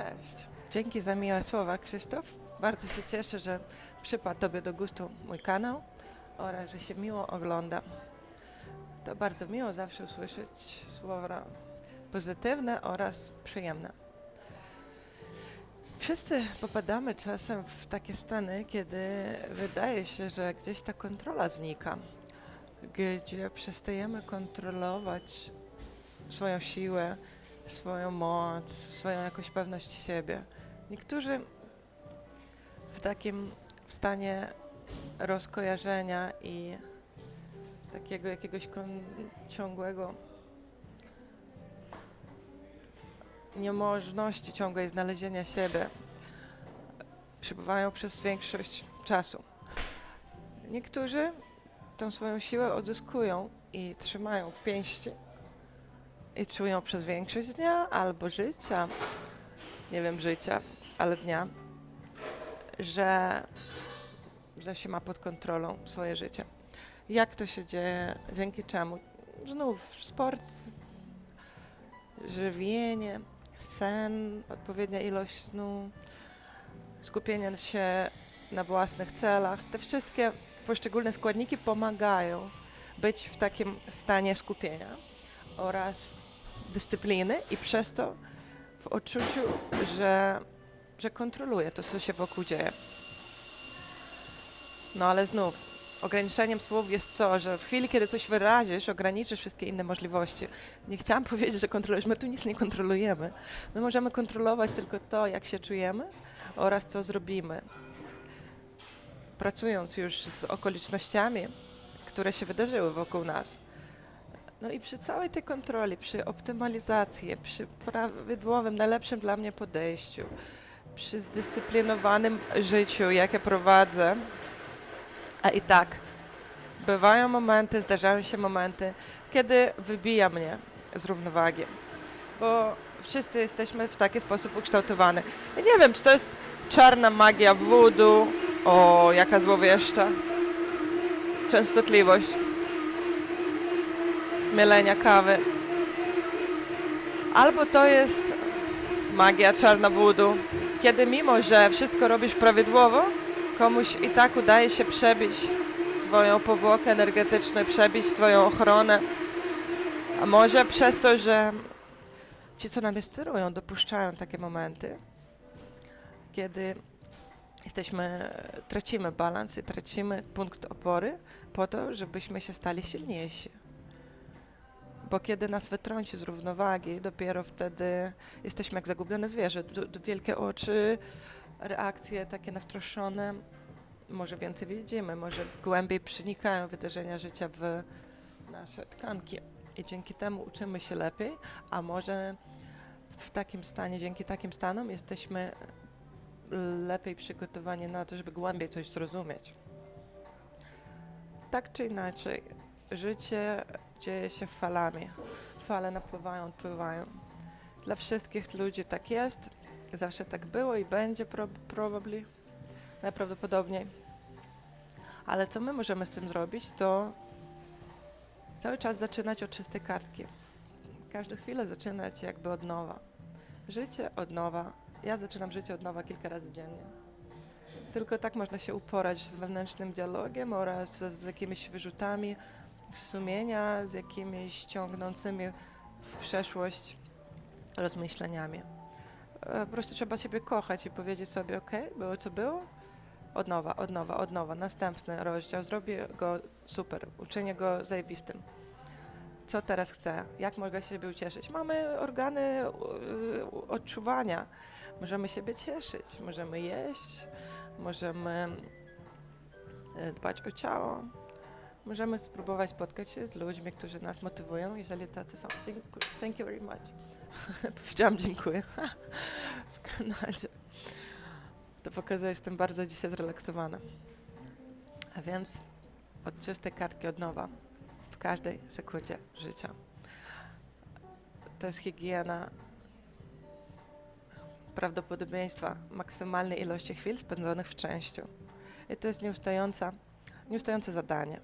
Cześć. Dzięki za miłe słowa, Krzysztof. Bardzo się cieszę, że przypadł Tobie do gustu mój kanał oraz że się miło ogląda. To bardzo miło zawsze usłyszeć słowa pozytywne oraz przyjemne. Wszyscy popadamy czasem w takie stany, kiedy wydaje się, że gdzieś ta kontrola znika, gdzie przestajemy kontrolować swoją siłę, swoją moc, swoją jakąś pewność siebie. Niektórzy w takim stanie rozkojarzenia i takiego jakiegoś ciągłego niemożności ciągłej znalezienia siebie przebywają przez większość czasu. Niektórzy tą swoją siłę odzyskują i trzymają w pięści i czują przez większość dnia albo życia, nie wiem, życia, ale dnia, że, że się ma pod kontrolą swoje życie. Jak to się dzieje? Dzięki czemu? Znów sport, żywienie, sen, odpowiednia ilość snu, skupienie się na własnych celach. Te wszystkie poszczególne składniki pomagają być w takim stanie skupienia oraz dyscypliny i przez to w odczuciu, że, że kontroluje to, co się wokół dzieje. No ale znów, ograniczeniem słów jest to, że w chwili, kiedy coś wyrazisz, ograniczysz wszystkie inne możliwości. Nie chciałam powiedzieć, że kontrolujesz, my tu nic nie kontrolujemy. My możemy kontrolować tylko to, jak się czujemy oraz co zrobimy. Pracując już z okolicznościami, które się wydarzyły wokół nas. No i przy całej tej kontroli, przy optymalizacji, przy prawidłowym, najlepszym dla mnie podejściu, przy zdyscyplinowanym życiu, jakie prowadzę, a i tak bywają momenty, zdarzają się momenty, kiedy wybija mnie z równowagi, bo wszyscy jesteśmy w taki sposób ukształtowani. Ja nie wiem, czy to jest czarna magia voodoo, o jaka złowieszcza, częstotliwość mielenia kawy. Albo to jest magia czarna voodoo, kiedy mimo, że wszystko robisz prawidłowo, komuś i tak udaje się przebić twoją powłokę energetyczną, przebić twoją ochronę. A może przez to, że ci, co nami sterują, dopuszczają takie momenty, kiedy jesteśmy, tracimy balans i tracimy punkt opory po to, żebyśmy się stali silniejsi. Bo kiedy nas wytrąci z równowagi, dopiero wtedy jesteśmy jak zagubione zwierzę. D- wielkie oczy, reakcje takie nastroszone, może więcej widzimy, może głębiej przenikają wydarzenia życia w nasze tkanki. I dzięki temu uczymy się lepiej, a może w takim stanie, dzięki takim stanom jesteśmy lepiej przygotowani na to, żeby głębiej coś zrozumieć. Tak czy inaczej, życie dzieje się falami. Fale napływają, odpływają. Dla wszystkich ludzi tak jest, zawsze tak było i będzie pro- probably, najprawdopodobniej. Ale co my możemy z tym zrobić, to cały czas zaczynać od czystej kartki. Każdą chwilę zaczynać jakby od nowa. Życie od nowa. Ja zaczynam życie od nowa kilka razy dziennie. Tylko tak można się uporać z wewnętrznym dialogiem oraz z jakimiś wyrzutami sumienia, z jakimiś ciągnącymi w przeszłość rozmyśleniami. E, Po prostu trzeba siebie kochać i powiedzieć sobie, ok, było co było, od nowa, od nowa, od nowa, następny rozdział, zrobię go super, uczynię go zajebistym. Co teraz chcę? Jak mogę siebie ucieszyć? Mamy organy odczuwania. Możemy siebie cieszyć, możemy jeść, możemy e, dbać o ciało, możemy spróbować spotkać się z ludźmi, którzy nas motywują, jeżeli tacy są. Dziękuję. Thank you very much. Powiedziałam dziękuję. w Kanadzie. To pokazuje, że jestem bardzo dzisiaj zrelaksowana. A więc od czystej kartki od nowa w każdej sekundzie życia. To jest higiena prawdopodobieństwa maksymalnej ilości chwil spędzonych w szczęściu. I to jest nieustająca, nieustające zadanie.